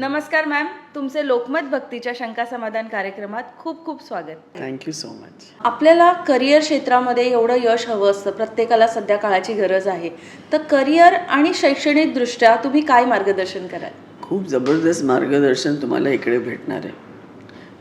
नमस्कार मॅम तुमचे लोकमत भक्तीच्या शंका समाधान कार्यक्रमात खूप खूप स्वागत. थँक्यू सो मच आपल्याला करिअर क्षेत्रामध्ये एवढं यश हवं असतं प्रत्येकाला सध्या काळाची गरज आहे. तर करिअर आणि शैक्षणिक दृष्ट्या तुम्ही काय मार्गदर्शन कराल? खूप जबरदस्त मार्गदर्शन तुम्हाला इकडे भेटणार आहे.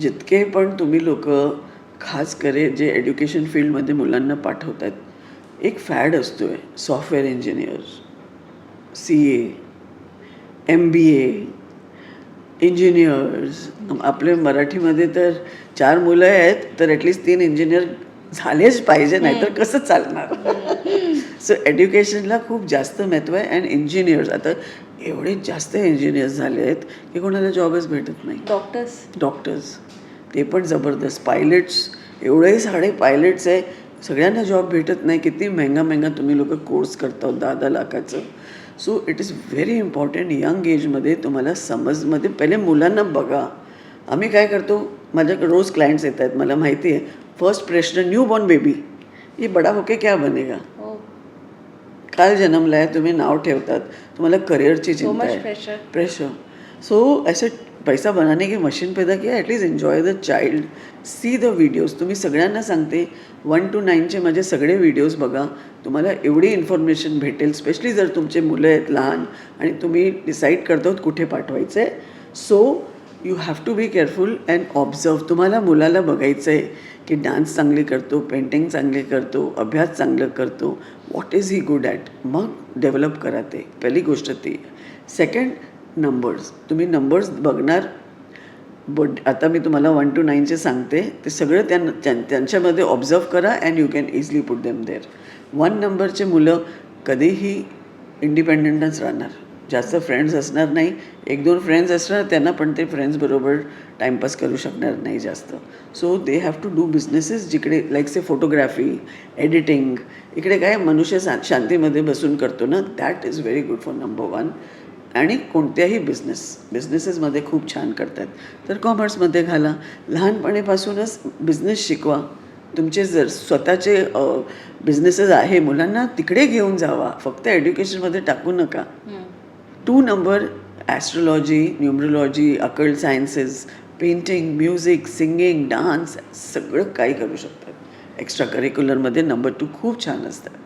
जितके पण तुम्ही लोक खास करे जे एज्युकेशन फील्डमध्ये मुलांना पाठवतात एक फॅड असतो आहे software engineer C A M B A engineers आपले मराठीमध्ये तर चार मुलं आहेत तर ॲटलिस्ट तीन इंजिनियर झालेच पाहिजे नाहीतर कसं चालणार? सो एज्युकेशनला खूप जास्त महत्त्व आहे अँड इंजिनियर्स आता एवढे जास्त इंजिनियर्स झाले आहेत की कोणाला जॉबच भेटत नाही. डॉक्टर्स डॉक्टर्स ते पण जबरदस्त. पायलट्स एवढे साडे पायलट्स आहे. सगळ्यांना जॉब भेटत नाही. किती महंगा महंगा तुम्ही लोक कोर्स करता दहा दहा लाखाचं. So it is very important young एजमध्ये तुम्हाला समजमध्ये पहिले मुलांना बघा. आम्ही काय करतो माझ्याकडे रोज क्लायंट्स येत आहेत मला माहिती आहे. फर्स्ट प्रश्न न्यू बॉर्न बेबी ये बडा होके क्या बनेगा? हो. काल जन्मला आहे तुम्ही नाव ठेवतात. तुम्हाला करिअरची चिंता आहे. प्रेशर सो ऐसे पैसा बनाने की मशीन पैदा KIA at least enjoy the child see the videos तुम्ही सगळ्यांना सांगते वन टू नाईनचे माझे सगळे व्हिडिओज बघा. तुम्हाला एवढी इन्फॉर्मेशन भेटेल स्पेशली जर तुमचे मुलं आहेत लहान आणि तुम्ही डिसाईड करतो कुठे पाठवायचं आहे so you have to be careful and observe तुम्हाला मुलाला बघायचं आहे की डान्स चांगली करतो पेंटिंग चांगली करतो अभ्यास चांगलं करतो. What is he good at मग डेव्हलप करा ते. पहिली गोष्ट ती. सेकंड नंबर्स तुम्ही नंबर्स बघणार. बट आता मी तुम्हाला वन टू नाईनचे सांगते. ते सगळं त्यां त्यां- त्यांच्यामध्ये ऑब्झर्व करा and you can easily put them there one नंबरचे मुलं कधीही इंडिपेंडंटच राहणार. जास्त फ्रेंड्स असणार नाही. एक दोन फ्रेंड्स असणार त्यांना पण ते फ्रेंड्सबरोबर टाईमपास करू शकणार नाही जास्त. So they have to do businesses जिकडे लाईक से फोटोग्राफी एडिटिंग इकडे काय मनुष्य सा शांतीमध्ये बसून करतो ना that is very good for number one आणि कोणत्याही बिझनेस बिझनेसेसमध्ये खूप छान करतात. तर कॉमर्समध्ये घाला. लहानपणीपासूनच बिझनेस शिकवा. तुमचे जर स्वतःचे बिझनेसेस आहे मुलांना तिकडे घेऊन जावा. फक्त एज्युकेशनमध्ये टाकू नका. Two number astrology numerology occult sciences painting music singing dance सगळं काही करू शकतात. एक्स्ट्रा करिक्युलरमध्ये नंबर टू खूप छान असतात.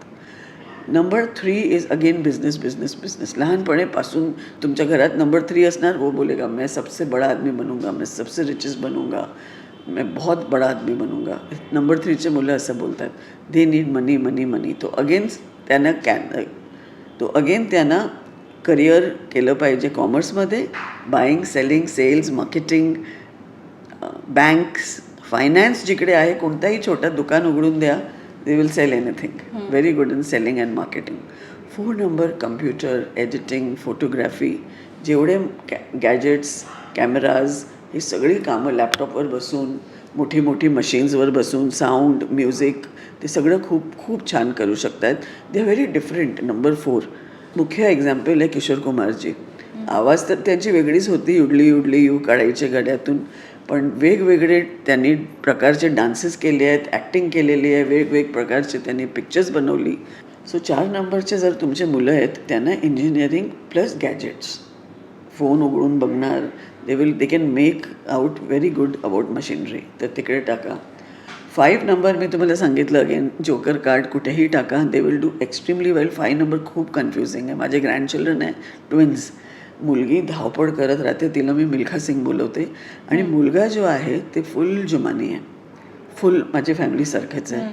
Number three is again business business business लहानपणीपासून तुमच्या घरात नंबर थ्री असणार. वो बोलेगा मैं सबसे बड़ा आदमी बनूंगा मैं सबसे रिचेस्ट बनूंगा. मैं बहुत बड़ा आदमी बनूंगा। नंबर थ्रीचे मुलं असं बोलतात दे नीड मनी मनी मनी। तो अगेन त्यांना कॅन तो अगेन त्यांना करिअर केलं पाहिजे कॉमर्समध्ये buying selling sales marketing banks finance जिकडे आहे कोणताही छोटा दुकान उघडून द्या they will sell anything very good in selling and marketing four number computer editing photography जेवढे गॅजेट्स कॅमेराज ही सगळी कामं लॅपटॉपवर बसून मोठी मोठी मशीन्सवर बसून साऊंड म्युझिक ते सगळं खूप खूप छान करू शकतात. They are very different number four मुख्य एक्झाम्पल आहे किशोर कुमारजी. आवाज तर त्यांची वेगळीच होती उडली उडली यू काढायचे गड्यातून. पण वेगवेगळे त्यांनी प्रकारचे डान्सेस केले आहेत ॲक्टिंग केलेली आहे वेगवेग प्रकारचे त्यांनी पिक्चर्स बनवली. सो चार नंबरचे जर तुमचे मुलं आहेत त्यांना इंजिनिअरिंग प्लस गॅजेट्स फोन उघडून बघणार they will they can make out very good about machinery तर तिकडे टाका. फाईव्ह नंबर मी तुम्हाला सांगितलं अगेन जोकर कार्ड कुठेही टाका. They will do extremely well five number खूप कन्फ्युजिंग आहे. माझे ग्रँडचिल्ड्रन आहे ट्विन्स मुलगी धावपळ करत राहते तिला मी मिल्खा सिंग बोलवते. आणि मुलगा जो आहे ते फुल जुमानी आहे. फुल माझी फॅमिलीसारखंच आहे.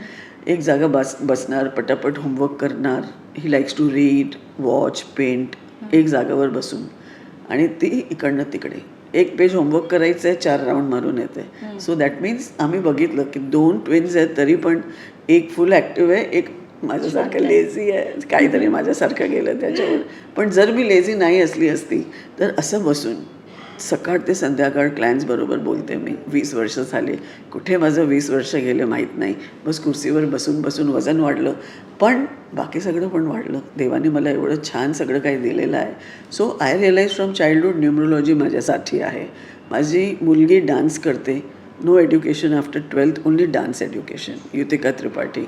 एक जागा बस बसणार पटापट होमवर्क करणार. He likes to read watch paint एक जागावर बसून. आणि ती इकडनं तिकडे. एक पेज होमवर्क करायचं आहे चार राऊंड मारून येते सो दॅट मीन्स आम्ही बघितलं की दोन ट्विन्स आहेत तरी पण एक फुल ॲक्टिव्ह आहे एक माझ्यासारखं लेझी आहे. काहीतरी माझ्यासारखं गेलं त्याच्यावर. पण जर मी लेझी नाही असली असती तर असं बसून. सकाळ ते संध्याकाळ क्लायंट्सबरोबर बोलते मी. वीस वर्ष झाले. कुठे माझं वीस वर्ष गेले माहीत नाही. बस कुर्सीवर बसून बसून वजन वाढलं. पण बाकी सगळं पण वाढलं. देवाने मला एवढं छान सगळं काही दिलेलं आहे. So I realise from childhood numerology माझ्यासाठी आहे. माझी मुलगी डान्स करते. No education after twelfth only dance education Yutika Tripathi.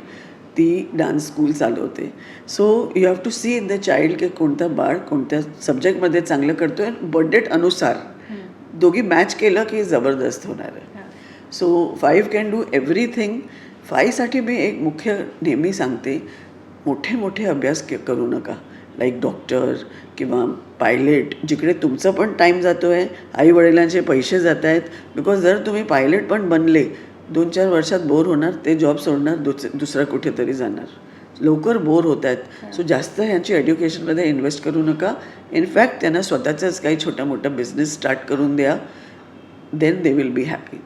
ती डान्स स्कूल चालवते. So you have to see in the child की कोणता बाळ कोणत्या सब्जेक्टमध्ये चांगलं करतो आहे बर्थडेट अनुसार. दोघी मॅच केलं की जबरदस्त होणार आहे. So five can do everything फाईव्हसाठी मी एक मुख्य नेहमी सांगते मोठे मोठे अभ्यास के करू नका. लाईक डॉक्टर किंवा पायलट जिकडे तुमचं पण टाईम जातो आहे आई वडिलांचे पैसे जात आहेत बिकॉज जर तुम्ही पायलट पण बनले दोन चार वर्षात बोर होणार ते जॉब सोडणार दुस दुसरा कुठेतरी जाणार. लवकर बोर होत आहेत. सो जास्त ह्यांची एज्युकेशनमध्ये इन्व्हेस्ट करू नका. इनफॅक्ट त्यांना स्वतःचाच काही छोटा मोठा बिझनेस स्टार्ट करून द्या. Then they will be happy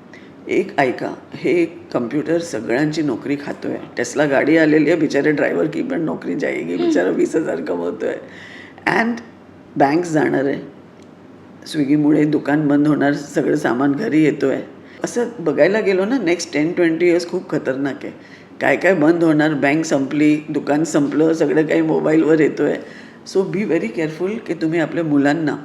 एक ऐका. हे कम्प्युटर सगळ्यांची नोकरी खातो आहे टेस्ला गाडी आलेली आहे. बिचारे ड्रायव्हर की पण नोकरी जाएगी बिचारा वीस हजार कमवतो आहे अँड बँक्स जाणार आहे. स्विगीमुळे दुकान बंद होणार. सगळं सामान घरी येतो आहे असं बघायला गेलो ना नेक्स्ट टेन ट्वेंटी इयर्स खूप खतरनाक आहे. काय काय बंद होणार बँक संपली दुकान संपलं सगळं काही मोबाईलवर येतो आहे सो बी व्हेरी केअरफुल की तुम्ही आपल्या मुलांना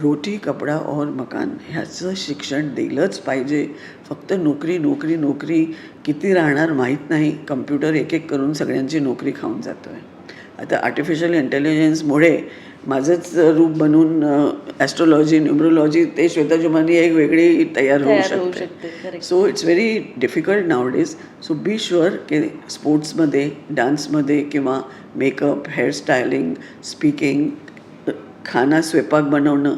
रोटी कपडा और मकान ह्याचं शिक्षण दिलंच पाहिजे. फक्त नोकरी नोकरी नोकरी किती राहणार माहीत नाही. कम्प्युटर एक एक करून सगळ्यांची नोकरी खाऊन जातो आहे आता आर्टिफिशियल इंटेलिजन्समुळे माझंच रूप बनवून ॲस्ट्रॉलॉजी न्युमरोलॉजी ते श्वेताजुमानी एक वेगळी तयार होऊ शकते. So it's very difficult nowadays so be sure की स्पोर्ट्समध्ये डान्समध्ये किंवा मेकअप हेअरस्टायलिंग स्पीकिंग खाना स्वयंपाक बनवणं.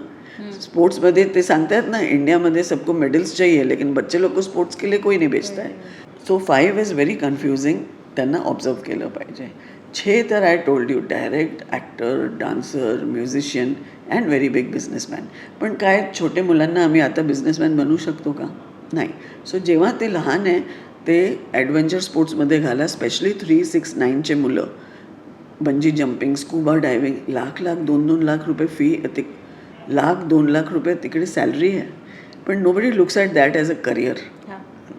स्पोर्ट्समध्ये ते सांगतात ना इंडियामध्ये सबको मेडल्स चाहिए लेकिन बच्चे लोक को स्पोर्ट्स के लिए कोई नहीं बेचता है. So five is very confusing त्यांना ऑब्झर्व केलं पाहिजे. छे तर I told you direct actor dancer musician and very big businessman पण काय छोटे मुलांना आम्ही आता बिझनेसमॅन बनवू शकतो का? नाही. सो जेव्हा ते लहान आहे ते ॲडव्हेंचर स्पोर्ट्समध्ये घाला स्पेशली थ्री सिक्स नाईनचे मुलं. Bungee jumping scuba diving lakh lakh दोन दोन लाख रुपये फी ति लाख दोन लाख रुपये तिकडे सॅलरी आहे. पण nobody looks at that as a career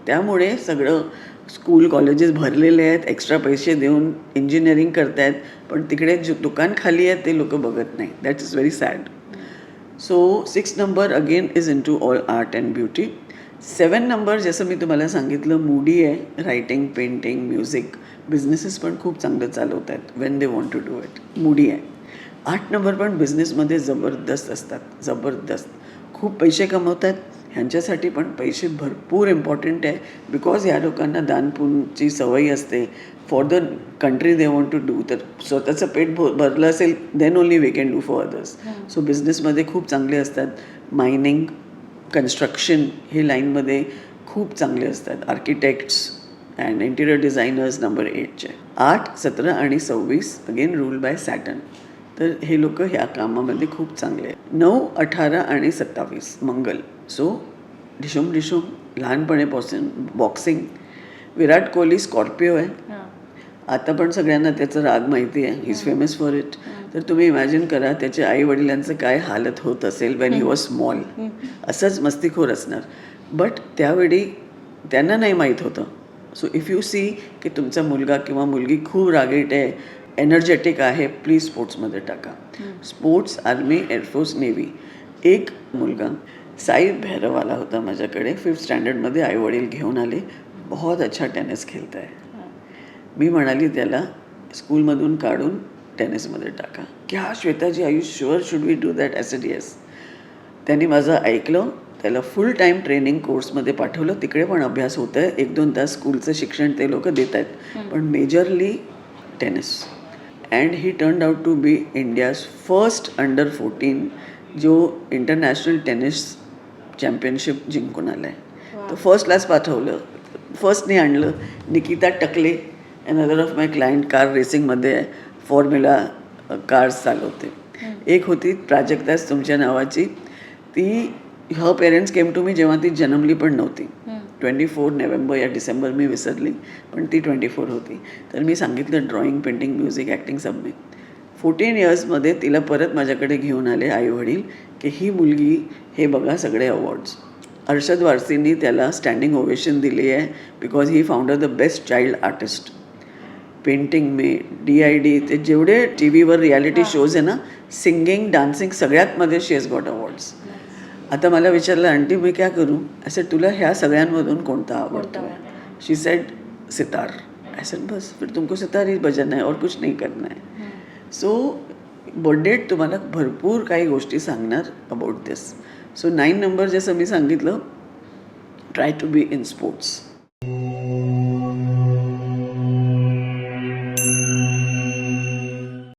त्यामुळे सगळं स्कूल कॉलेजेस भरलेले आहेत एक्स्ट्रा पैसे देऊन इंजिनिअरिंग करतायत पण तिकडे जे दुकान खाली आहे ते लोक बघत नाही. That is very sad so six number again is into all art and beauty seven number जसं मी तुम्हाला सांगितलं मूडी आहे रायटिंग पेंटिंग म्युझिक बिझनेसेस पण खूप चांगलं चालवत आहेत when they want to do it moody आहे. आठ नंबर पण बिझनेसमध्ये जबरदस्त असतात जबरदस्त. खूप पैसे कमवतात ह्यांच्यासाठी पण पैसे भरपूर इम्पॉर्टंट आहे. बिकॉज ह्या लोकांना दानपुणची सवय असते. For the country they want to do तर स्वतःचं पेट भरलं असेल then only we can do for others so बिझनेसमध्ये खूप चांगले असतात. मायनिंग कन्स्ट्रक्शन हे लाईनमध्ये खूप चांगले असतात. Architects and interior designers number एटचे आठ सतरा आणि सव्वीस अगेन रूल बाय सॅटन तर हे लोक ह्या कामामध्ये खूप चांगले आहेत. नऊ अठरा आणि सत्तावीस मंगल. सो डिशोम डिशोम लहानपणीपासून बॉक्सिंग विराट कोहली स्कॉर्पिओ आहे. आता पण सगळ्यांना त्याचं राग माहिती आहे. He is famous for it तर तुम्ही इमॅजिन करा त्याच्या आई वडिलांचं काय हालत होत असेल वेन ही वॉज स्मॉल असंच मस्तीखोर असणार. बट त्यावेळी त्यांना नाही माहीत होतं. सो इफ यू सी की तुमचा मुलगा किंवा मुलगी खूप रागीट आहे एनर्जेटिक आहे प्लीज स्पोर्ट्समध्ये टाका. स्पोर्ट्स आर्मी एअरफोर्स नेव्ही एक मुलगा साई भैरव आला होता माझ्याकडे. फिफ्थ स्टँडर्डमध्ये आई वडील घेऊन आले. बहुत अच्छा टेनिस खेळत आहे मी म्हणाली त्याला स्कूलमधून काढून टेनिसमध्ये टाका. क्या Shwetaji I you sure should we do that asked yes त्यांनी माझं ऐकलं. त्याला फुल टाईम ट्रेनिंग कोर्समध्ये पाठवलं. तिकडे पण अभ्यास होत आहे एक दोन तास स्कूलचं शिक्षण ते लोक देत आहेत. पण majorly tennis and he turn out to be India's first under fourteen जो इंटरनॅशनल टेनिस चॅम्पियनशिप जिंकून आला आहे तर फर्स्ट क्लास पाठवलं. फर्स्टने आणलं. Nikita Takle another of my client car रेसिंगमध्ये formula cars चालवते. एक होती प्राजक्तास तुमच्या नावाची. ती हर पेरेंट्स केम टू मी जेव्हा ती जन्मली पण नव्हती. ट्वेंटी फोर नोव्हेंबर या डिसेंबर मी विसरली पण ती ट्वेंटी फोर होती. तर मी सांगितलं drawing painting music acting submit fourteen इयर्समध्ये तिला परत माझ्याकडे घेऊन आले आई वडील की ही मुलगी हे बघा सगळे अवॉर्ड्स अर्षद वारसींनी त्याला स्टँडिंग ओवेशन दिली आहे because he founder the best child artist painting में डी आय डी ते जेवढे टी व्हीवर रियालिटी शोज आहे ना सिंगिंग डान्सिंग सगळ्यात मध्ये शी हॅज गॉट अवॉर्ड्स आता मला विचारलं आंटी मी क्या करू? असे तुला ह्या सगळ्यांमधून कोणता आवडतो? She said sitar. ऐसा बस फिर तुमको सितार ही बजाना है और कुछ नहीं करना है. सो बर्थडेट तुम्हाला भरपूर काही गोष्टी सांगणार about this so nine number जसं मी सांगितलं try to be in sports